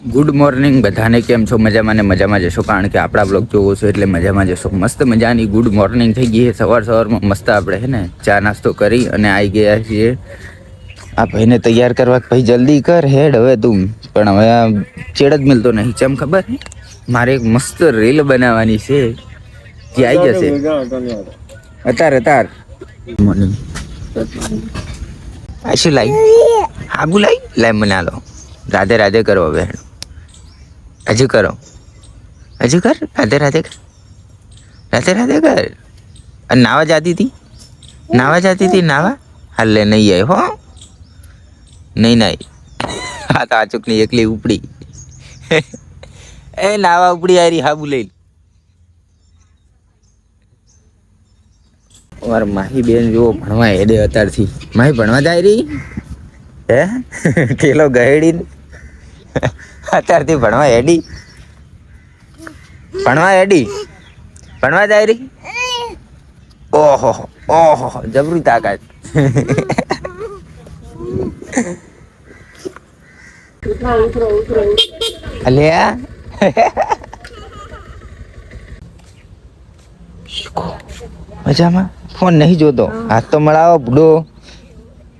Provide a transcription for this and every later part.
Good morning, બધાને કેમ છો? મજામાં ને મજામાં જશો? કારણ કે આપણા બ્લોગ જોવો છો એટલે મજામાં જશો. મસ્ત મજાની ગુડ મોર્નિંગ થઈ ગઈ સવાર સવારમાં મસ્ત આપણે હે ને ચા નાસ્તો કરી અને આવી ગયા છીએ. આ ભાઈને તૈયાર કરવા ભાઈ જલ્દી કર હેડ હવે તું. પણ હવે ચેડ જ મિલતો નહીં. ચમ ખબર? મારે એક મસ્ત રીલ બનાવવાની છે. જે આવી જશે. અતાર અતાર. મોર્નિંગ આ શું લાઈ? હાગુ લાઈ? લાઈ મને રાધે રાધે કરો હવે હજુ કરો. હજુ કર રાધે રાધે કર. રાધે રાધે કર. નાવા જાતી હતી? નાવા જાતી હતી, નાવા? હાલ નહીં આય હો. નહીં નાય. હા તો આ ચૂકની એકલી ઉપડી. એ નાવા ઉપડી આરી હાબુ લઈ માર માહી બેન જુઓ, ભણવા હેડે અત્યારથી માહી ભણવા જાય રહી હે? કેલો ગહેડી અત્યારથી ભણવા હેડી ભણવા હેડી ભણવા જાય રહી ઓહો ઓહો, જબરી તાકાત. અલ્યા? મજામાં? ફોન નહીં જોતો. હાથ તો મળાવો બુડો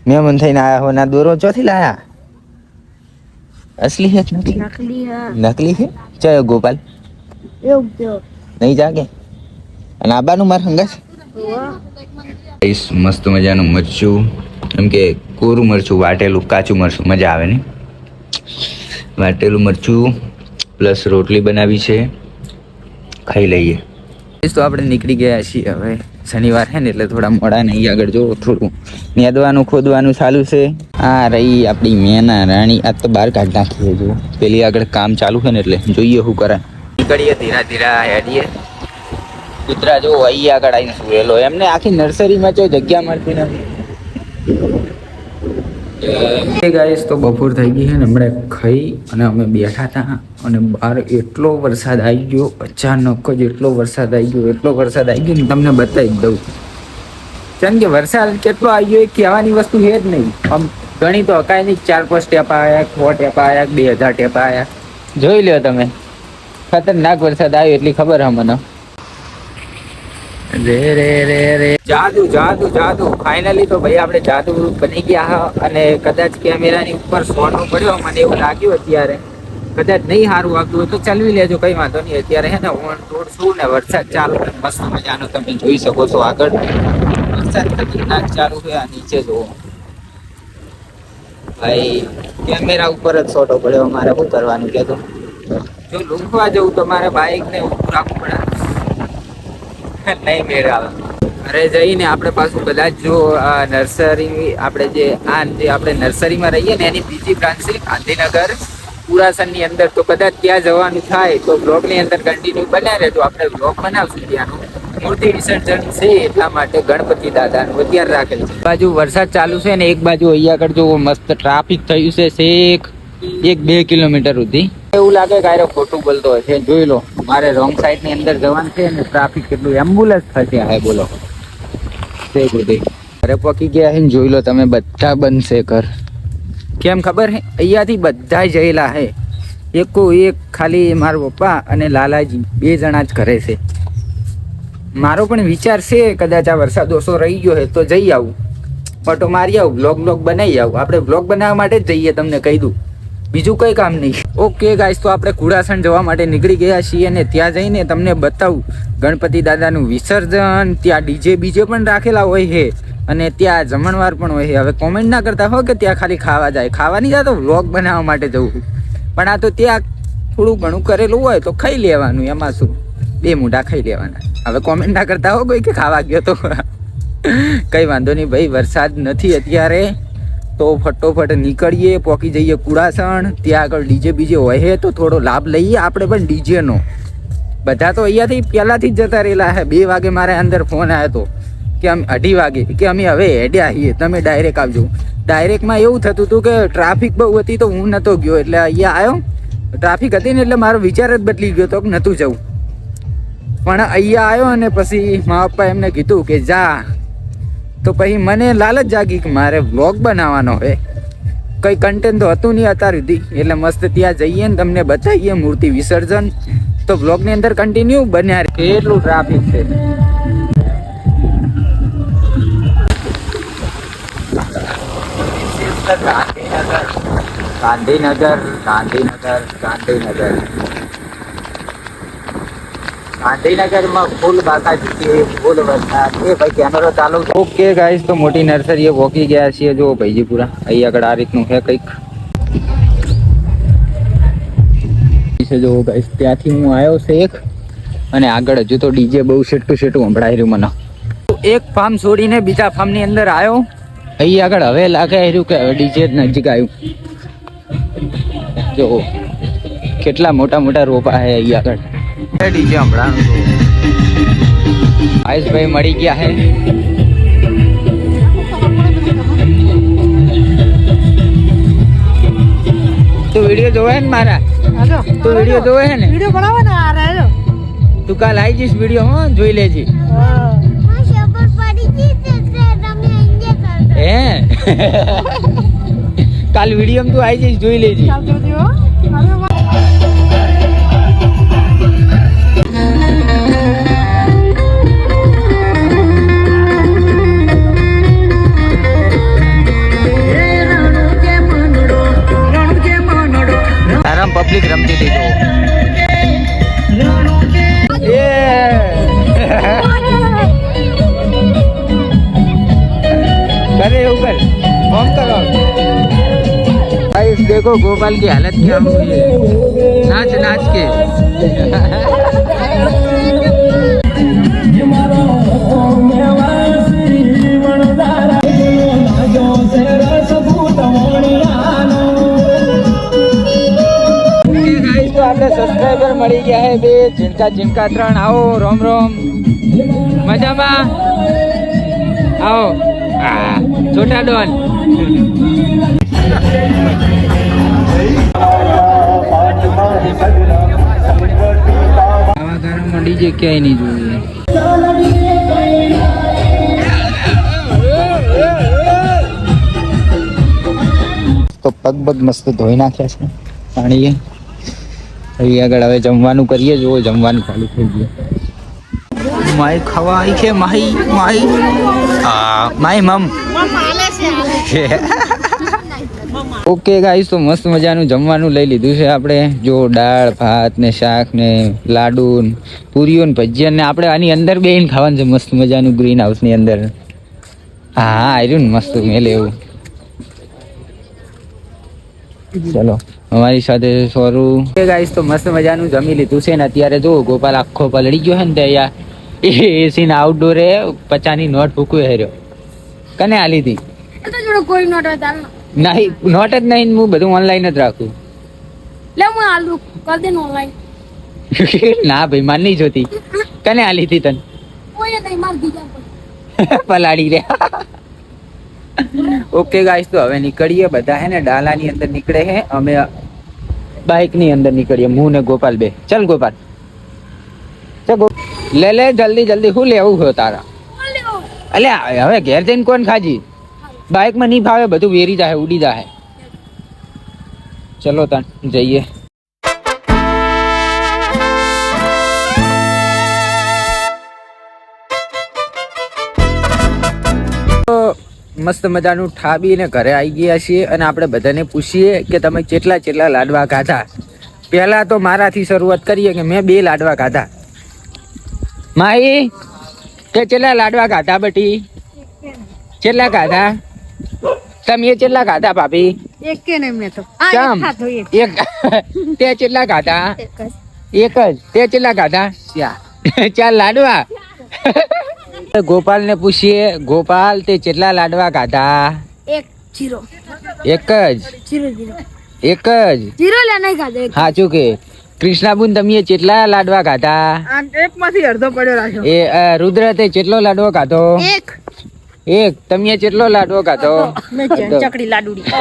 મેં મન થઈને આયા હો, ના દોરો, ચોથી લાયા? અસલી હે नकली નકલી? નકલી હા. નકલી છે ચયો ગોપાલ? એવું કેવું નહીં જાગે? અને આબાનું માર હંગાસ? મસ્ત મજાનું મરચું. એમ કે કોરું મરચું વાટેલું કાચું મરચું મજા આવે ને? વાટેલું મરચું પ્લસ રોટલી બનાવી છે. ખાઈ લઈએ. તો આપણે નીકળી ગયા છીએ હવે. શનિવાર છે ને એટલે થોડા મોડા નહીં આગળ જો થોડું. નેદવાનું, ખોદવાનું ચાલુ છે. આ રહી આપણી મેના રાણી. આ તો બહાર કાઢ નાખીએ જો પેલી આગળ કામ ચાલુ છે ને એટલે જોઈએ શું કરે. નીકળીએ ધીરા ધીરા હેડીએ. કૂતરા જો અહીં આગળ આવીને સુવેલો એમને આખી નર્સરીમાં જો જગ્યા મળતી નથી. ગાઈસ તો બપોર થઈ ગઈ છે ને હમણાં ખાઈ અને અમે બેઠા હતા અને બહાર એટલો વરસાદ આવી ગયો, અચાનક જ એટલો વરસાદ આવી ગયો, એટલો વરસાદ આવી ગયો ને તમને બતાવી દઉં. કેમ કે વરસાદ કેટલો આવી ગયો એ કહેવાની વસ્તુ છે જ નહીં. આમ ઘણી તો હકાય નહીં ચાર પાંચ ટેપા આવ્યા છ ટેપા આવ્યા બે હજાર ટેપા આવ્યા જોઈ લ્યો તમે. ખતરનાક વરસાદ આવ્યો એટલી ખબર હે મને. રે રે રે રે. જાદુ જાદુ જાદુ. ફાઇનલી તો ભાઈ આપણે જાદુ બની ગયા હા. અને કદાચ કેમેરાની ઉપર સોનું પડ્યો મને એવું લાગ્યું અત્યારે. કદાચ નહીં સારું આવતું હોય તો ચલવી લેજો, કઈ વાંધો નહીં. અત્યારે હે ને ઓન તોડશું ને વરસાદ ચાલુ છે મસ્ત મજાનો તમે જોઈ શકો છો આગળ. વરસાદ ખતરનાક ચાલુ છે, આ નીચે જુઓ. ભાઈ, કેમેરા ઉપર જ ફોટો પડ્યો, મારે શું કરવાનું કે જો લૂંટવા જવું તો મારે બાઇક ને ઊભું રાખવું પડે. નહીં મેળ આવે અરે જઈને આપણે પાછું કદાચ જો, આ નર્સરી, આપણે જે, આ જે આપણે નર્સરીમાં રહીએ ને, એની બીજી બ્રાન્ચ છે ગાંધીનગર, પુરાસનની અંદર, તો કદાચ ત્યાં જવાનું થાય, તો બ્લોગની અંદર કન્ટિન્યુ બન્યા રહેજો. આપણે બ્લોગ બનાવશું ત્યાંનું. મૂર્તિ વિસર્જન છે એટલા માટે ગણપતિ દાદાનું અત્યારે રાખેલ છે. બાજુ વરસાદ ચાલુ છે ને, એક બાજુ અહીંયા આગળ જો મસ્ત ટ્રાફિક થયું છે, શેક, એક બે કિલોમીટર સુધી. એવું લાગે કે આરો ખોટું બોલતો હશે જોઈ લો. મારે રોંગ સાઈડની અંદર જવાનું છે ને ટ્રાફિક કેટલું એમ્બ્યુલન્સ થશે. હે બોલો. તે બધી ઘરે પકી ગયા હે જોઈ લો તમે બધા બનશે ઘર. કેમ ખબર હે? અહીંયાથી બધા જયેલા હે. એકો એક ખાલી મારા પપ્પા અને લાલાજી. બે જણા જ ઘરે છે. મારો પણ વિચાર છે કદાચ આ વરસાદ ઓછો રહી ગયો હે તો જઈ આવું. ફોટો મારી આવું બ્લોગ બ્લોગ બનાવી આવું. આપણે બ્લોગ બનાવવા માટે જ જઈએ, તમને કહી દઉં. બીજું કઈ કામ નહીં. ઓકે ગાઈસ તો આપણે કુડાસણ જવા માટે નીકળી ગયા છીએ અને ત્યાં જઈને તમને બતાવું. ગણપતિ દાદાનું વિસર્જન, ત્યાં ડીજે બીજે પણ રાખેલા હોય છે અને ત્યાં જમણવાર પણ હોય છે. હવે કોમેન્ટ ના કરતા હોય કે ત્યાં ખાલી ખાવા જાય. ખાવા નહીં તો વ્લોગ બનાવવા માટે જવું. પણ આ તો ત્યાં થોડું ઘણું કરેલું હોય તો ખાઈ લેવાનું, એમાં શું? બે મૂઢા ખાઈ લેવાના. હવે કોમેન્ટ ના કરતા હો કોઈ કે ખાવા ગયો તો. કઈ વાંધો નહીં ભાઈ, વરસાદ નથી અત્યારે. તો ફટોફટ નીકળીએ, પોકી જઈએ કુડાસણ. ત્યાં આગળ ડીજે બીજે હોય તો થોડો લાભ લઈએ આપણે પણ ડીજેનો. બધા તો અહીંયાથી પહેલાંથી જ જતા રહેલા હે. બે વાગે મારે અંદર ફોન આવ્યો હતો કે અમે અઢી વાગે, કે અમે હવે હેડ્યા છીએ. તમે ડાયરેક્ટ આવજો. ડાયરેક્ટમાં એવું થતું હતું કે ટ્રાફિક બહુ હતી તો હું નહોતો ગયો, એટલે અહીંયા આવ્યો ટ્રાફિક હતી ને એટલે મારો વિચાર જ બદલી ગયો તો કે નહોતું જવું. પણ અહીંયા આવ્યો અને પછી મા પપ્પા એમને કીધું કે જા તો પછી મને લાલચ જાગી કે મારે વ્લોગ બનાવવાનો છે કઈ કન્ટેન્ટ તો હતું નહીં અત્યાર સુધી. એટલે મસ્ત ત્યાં જઈએ ને તમને બતાવીએ મૂર્તિ વિસર્જન. તો વ્લોગની અંદર કન્ટિન્યુ બન્યા. કેટલું ટ્રાફિક છે. ગાંધીનગર ગાંધીનગર ગાંધીનગર. ગાંધીનગરમાં ફૂલ બાકાજી ફૂલ વરસાદ એ ભાઈ, કેમેરો ચાલુ ઓકે ગાઈસ તો મોટી નર્સરીએ પહોંચી ગયા છીએ. જો ભાઈજીપુરા અહીં આગળ આ રીતનું છે કંઈક. જો ગાઈસ ત્યાંથી હું આવ્યો છે એક. અને આગળ હજુ તો ડીજે બહુ સેટું સેટું સંભળાઈ રહ્યું મને. એક ફાર્મ છોડીને બીજા ફાર્મની અંદર આવ્યો. અહીં આગળ હવે લાગે રહ્યું કે હવે ડીજે નજીક આવ્યું. જો કેટલા મોટા મોટા રોપા છે અહીં આગળ. ડીજે હમણાં. આયુષભાઈ મળી ગયા હે. તું વીડિયો જોવે ને મારા? તું વીડિયો જોવે છે ને? વીડિયો બનાવો ને આ રહ્યો. તું કાલ આવી જઈશ વીડિયો હો જોઈ લેજે. હે. કાલ વીડિયો તું આવી જઈશ જોઈ લેજે. देखो गोपाल की हालत क्या हुई है नाच नाच के Okay, guys, તો આપણે સબસ્ક્રાઇબર મળી ગયા હે બે જીનકા જીનકા ત્રણ આવો રોમ રોમ મજામાં આવો હા છોટા ડોન આવા ઘરોમાં ડીજે ક્યાંય નહીં જોઈએ. તો પગ પગ મસ્ત ધોઈ નાખ્યા છે. પાણીએ. અહીં આગળ હવે જમવાનું કરીએ. જુઓ જમવાનું ચાલુ થઈ ગયું. માય ખાવા આવી છે માહી માહી માય માઈ મમ. ઓકે ગાઈસ તો મસ્ત મજાનું જમવાનું લઈ લીધું છે આપણે. જો દાળ, ભાત ને શાક ને લાડુ પૂરીઓ ને ભજીયા ને આપણે આની અંદર બેહીને ખાવાનું છે મસ્ત મજાનું ગ્રીન હાઉસની અંદર. હા આવ્યું ને મસ્ત મેલે એવું. ચલો, અમારી સાથે સોરું કે ગાઈસ તો મસ્ત મજાનું જમી લીધું છે ને અત્યારે જો ગોપાલ આખો પલળી ગયો છે ને ત્યાં. એસી ને આઉટડોરે પચાની નોટ ફૂકવે હેર્યો. કને આ લીધી કોઈ નોટ. નહીં નોટ જ નહીં હું બધું ઓનલાઈન જ રાખું. લે હું આલુ કર દે ઓનલાઈન ના ભાઈ માન નહીં જોતી. કને આલી હતી તને? કોઈ નહીં માર દીધા પલાડી રહ્યા ઓકે ગાઈસ તો હવે નીકળીએ. બધા હે ને ડાલાની અંદર નીકળે હે. અમે બાઇકની અંદર નીકળીએ. હું ને ગોપાલ બે. ચલ ગોપાલ. લે લે જલ્દી જલ્દી. હું લેવું હો તારા? અલ્યા હવે ઘેર જઈને કોણ ખાજી? બાઇકમાં નહીં ફાવે બધું વેરી જાય ઉડી જાય ચલો તન જઈએ. મસ્ત મજાનું ઠાબીને ઘરે આવી ગયા છીએ અને આપણે બધાને પૂછીએ કે તમે કેટલા કેટલા લાડવા ખાધા. પહેલા તો મારાથી શરૂઆત કરીએ કે મેં બે લાડવા ખાધા. માઈ કે કેટલા લાડવા ખાધા બટી? કેટલા ખાધા? તમે કેટલા ખાધા ભાભી? એક કે નહીં મેં તો. ચમ એક તે કેટલા ખાધા? એક જ. તે કેટલા ખાધા? ચાર. ચાર લાડવા? ગોપાલ ને પૂછીએ ગોપાલ તે કેટલા લાડવા ખાધા? એક જીરો. એક જ? Zero zero. એક જ? જીરો સાચું કે? કૃષ્ણાબુન તમે કેટલા લાડવા ખાધા? એક માંથી અડધો પડ્યો રાખ્યો. એ રુદ્ર તે કેટલો લાડવો ખાધો? એક. એક તમે કેટલો લાડવો ખાધો. ચકડી લાડુડી.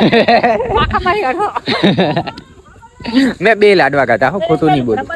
મેં બે લાડવા ખાધા હો ખોટું નહીં બોલું.